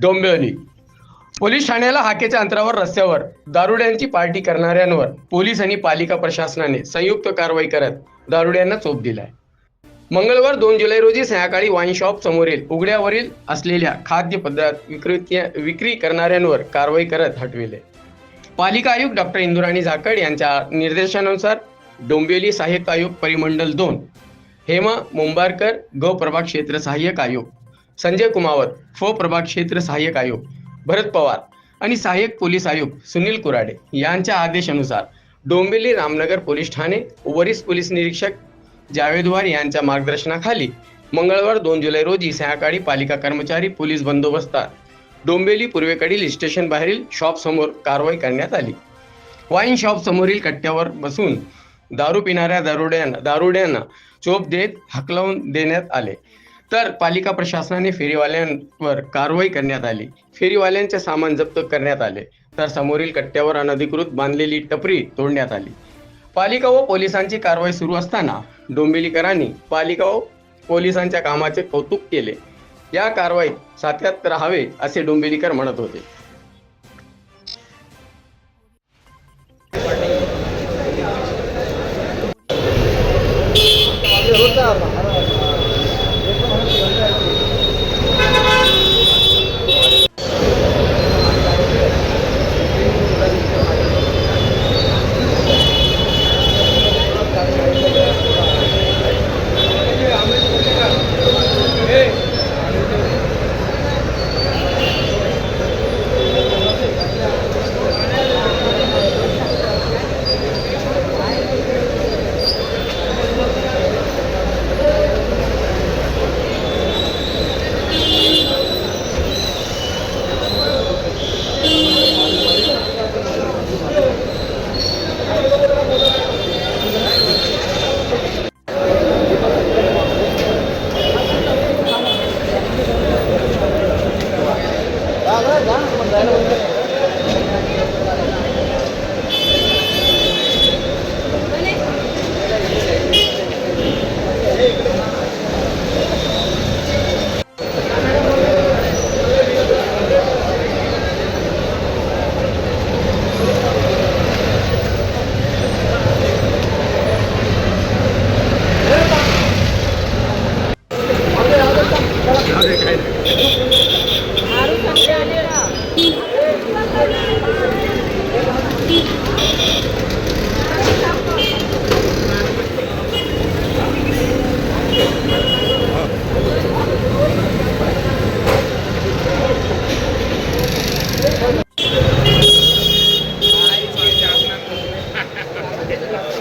Dombivli. Police ठाण्याला हाकेच्या अंतरावर रस्त्यावर दारुड्यांची पार्टी करणाऱ्यांवर पोलीस आणि पालिका प्रशासनाने संयुक्त कारवाई करत दारुड्यांना चोप दिलाय. मंगळवार दोन जुलै रोजी सायंकाळी वाईन शॉप समोरील उघड्यावरील असलेल्या खाद्यपदार्थ विक्री विक्री करणाऱ्यांवर कारवाई करत हटविले. पालिका आयुक्त डॉक्टर इंदुराणी झाकड यांच्या निर्देशानुसार डोंबिवली सहाय्यक आयुक्त परिमंडल दोन हेमा मुंबारकर ग प्रभाग क्षेत्र सहाय्यक आयुक्त संजय कुमावत फ प्रभाग क्षेत्र सहाय्यक आयोग भरत पवार आणि सहाय्यक पोलीस आयुक्त सुनील कुराडे यांच्या आदेशानुसार डोंबिवली रामनगर पोलीस ठाणे वरिष्ठ पोलीस निरीक्षक जावेदवार यांच्या मार्गदर्शनाखाली मंगळवार दोन जुलै रोजी सायंकाळी पालिका कर्मचारी पोलीस बंदोबस्तात डोंबिवली पूर्वेकडील स्टेशन बाहेरील शॉप समोर कारवाई करण्यात आली. वाईन शॉप समोरील कट्ट्यावर बसून दारू पिणाऱ्या दारुड्यांना दारुड्यांना चोप देत हकलवून देण्यात आले. तर पालिका प्रशासनाने फेरीवाल्यांवर कारवाई करण्यात आली. फेरीवाल्यांचे सामान जप्त करण्यात आले. तर समोरील कट्ट्यावर अनधिकृत बांधलेली टपरी तोडण्यात आली. पालिका व पोलिसांची कारवाई सुरू असताना डोंबिवलीकरांनी पालिका व पोलिसांच्या कामाचे कौतुक केले. या कारवाईत सातत्यात राहावे असे डोंबिवलीकर म्हणत होते. Gracias.